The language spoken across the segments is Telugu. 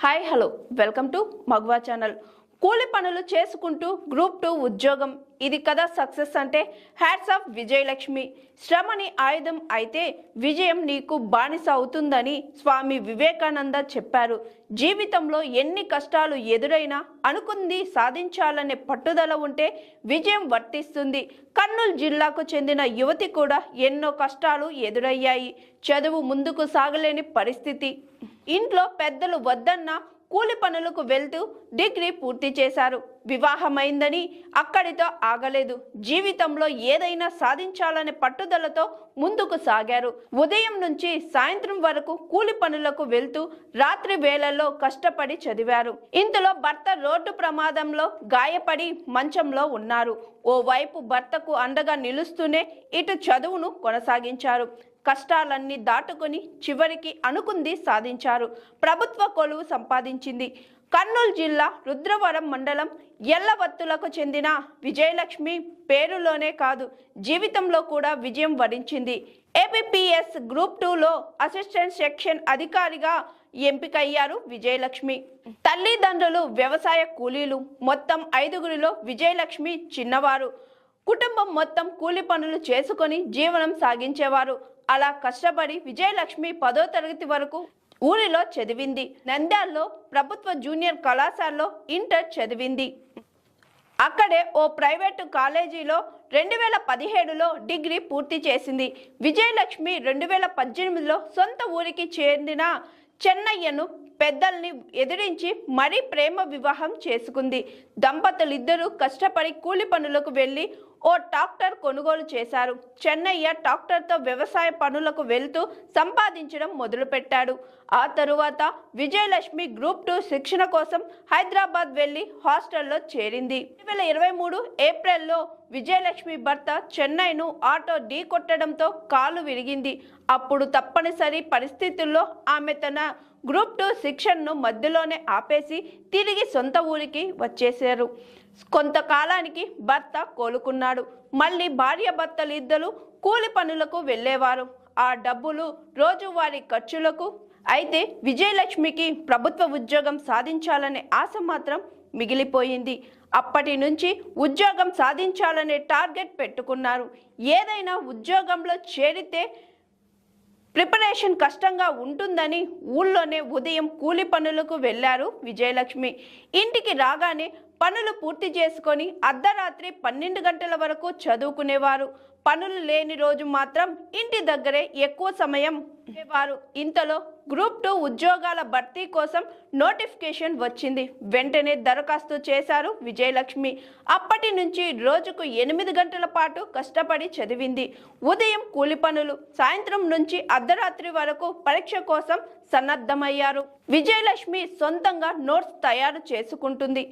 Hi hello. వెల్కమ్ టు మగ్వా ఛానల్. కూలి పనులు చేసుకుంటూ గ్రూప్ టూ ఉద్యోగం. ఇది కదా సక్సెస్ అంటే హ్యాట్స్ ఆఫ్ విజయలక్ష్మి. శ్రమని ఆయుధం అయితే విజయం నీకు బానిస అవుతుందని స్వామి వివేకానంద చెప్పారు. జీవితంలో ఎన్ని కష్టాలు ఎదురైనా అనుకుంది సాధించాలనే పట్టుదల ఉంటే విజయం వర్తిస్తుంది. కర్నూలు జిల్లాకు చెందిన యువతి కూడా ఎన్నో కష్టాలు ఎదురయ్యాయి. చదువు ముందుకు సాగలేని పరిస్థితి. ఇంట్లో పెద్దలు వద్దన్న కూలి పనులకు వెళ్తూ డిగ్రీ పూర్తి చేశారు. వివాహమైందని అక్కడితో ఆగలేదు. జీవితంలో ఏదైనా సాధించాలనే పట్టుదలతో ముందుకు సాగారు. ఉదయం నుంచి సాయంత్రం వరకు కూలి పనులకు వెళ్తూ రాత్రి వేళల్లో కష్టపడి చదివారు. ఇందులో భర్త రోడ్డు ప్రమాదంలో గాయపడి మంచంలో ఉన్నారు. ఓవైపు భర్తకు అండగా నిలుస్తూనే ఇటు చదువును కొనసాగించారు. కష్టాలన్నీ దాటుకొని చివరికి అనుకుంది సాధించారు. ప్రభుత్వ కొలువు సంపాదించింది. కర్నూలు జిల్లా రుద్రవరం మండలం ఎల్లవత్తులకు చెందిన విజయలక్ష్మి పేరులోనే కాదు జీవితంలో కూడా విజయం వరించింది. ఏపీపీఎస్ గ్రూప్ టూలో అసిస్టెంట్ సెక్షన్ అధికారిగా ఎంపికయ్యారు విజయలక్ష్మి. తల్లిదండ్రులు వ్యవసాయ కూలీలు మొత్తం ఐదుగురిలో విజయలక్ష్మి చిన్నవారు. కుటుంబం మొత్తం కూలి పనులు చేసుకొని జీవనం సాగించేవారు. అలా కష్టపడి విజయలక్ష్మి పదో తరగతి వరకు ఊరిలో చదివింది. నంద్యాల్లో ప్రభుత్వ జూనియర్ కళాశాలలో ఇంటర్ చదివింది. అక్కడే ఓ ప్రైవేటు కాలేజీలో రెండు వేల పదిహేడులో డిగ్రీ పూర్తి చేసింది. విజయలక్ష్మి రెండు వేల పద్దెనిమిదిలో సొంత ఊరికి చెందిన చెన్నయ్యను పెద్దల్ని ఎదిరించి మరీ ప్రేమ వివాహం చేసుకుంది. దంపతులిద్దరూ కష్టపడి కూలి పనులకు వెళ్ళి ఓ ట్రాక్టర్ కొనుగోలు చేశారు. చెన్నయ్య ట్రాక్టర్తో వ్యవసాయ పనులకు వెళ్తూ సంపాదించడం మొదలుపెట్టాడు. ఆ తరువాత విజయలక్ష్మి గ్రూప్ టూ శిక్షణ కోసం హైదరాబాద్ వెళ్ళి హాస్టల్లో చేరింది. రెండు వేల ఇరవై మూడు ఏప్రిల్లో విజయలక్ష్మి భర్త చెన్నైను ఆటో ఢీ కొట్టడంతో కాలు విరిగింది. అప్పుడు తప్పనిసరి పరిస్థితుల్లో ఆమె తన గ్రూప్ టూ శిక్షణను మధ్యలోనే ఆపేసి తిరిగి సొంత ఊరికి వచ్చేశారు. కొంతకాలానికి భర్త కోలుకున్నాడు. మళ్ళీ భార్య భర్తలు ఇద్దరు కూలి పనులకు వెళ్ళేవారు. ఆ డబ్బులు రోజువారీ ఖర్చులకు అయితే విజయలక్ష్మికి ప్రభుత్వ ఉద్యోగం సాధించాలనే ఆశ మాత్రం మిగిలిపోయింది. అప్పటి నుంచి ఉద్యోగం సాధించాలనే టార్గెట్ పెట్టుకున్నారు. ఏదైనా ఉద్యోగంలో చేరితే ప్రిపరేషన్ కష్టంగా ఉంటుందని ఊళ్ళోనే ఉదయం కూలి పనులకు వెళ్ళారు విజయలక్ష్మి. ఇంటికి రాగానే పనులు పూర్తి చేసుకొని అర్ధరాత్రి పన్నెండు గంటల వరకు చదువుకునేవారు. పనులు లేని రోజు మాత్రం ఇంటి దగ్గరే ఎక్కువ సమయం వారు ఇంతలో గ్రూప్ టూ ఉద్యోగాల భర్తీ కోసం నోటిఫికేషన్ వచ్చింది. వెంటనే దరఖాస్తు చేశారు విజయలక్ష్మి. అప్పటి నుంచి రోజుకు ఎనిమిది గంటల పాటు కష్టపడి చదివింది. ఉదయం కూలి పనులు సాయంత్రం నుంచి అర్ధరాత్రి వరకు పరీక్ష కోసం సన్నద్ధమయ్యారు. విజయలక్ష్మి సొంతంగా నోట్స్ తయారు చేసుకుంటుంది.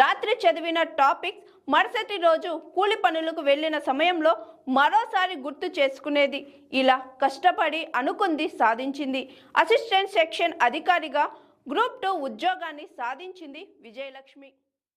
రాత్రి చదివిన టాపిక్స్ మరుసటి రోజు కూలి పనులకు వెళ్ళిన సమయంలో మరోసారి గుర్తు చేసుకునేది. ఇలా కష్టపడి అనుకుంది సాధించింది. అసిస్టెంట్ సెక్షన్ అధికారిగా గ్రూప్ టూ ఉద్యోగాన్ని సాధించింది విజయలక్ష్మి.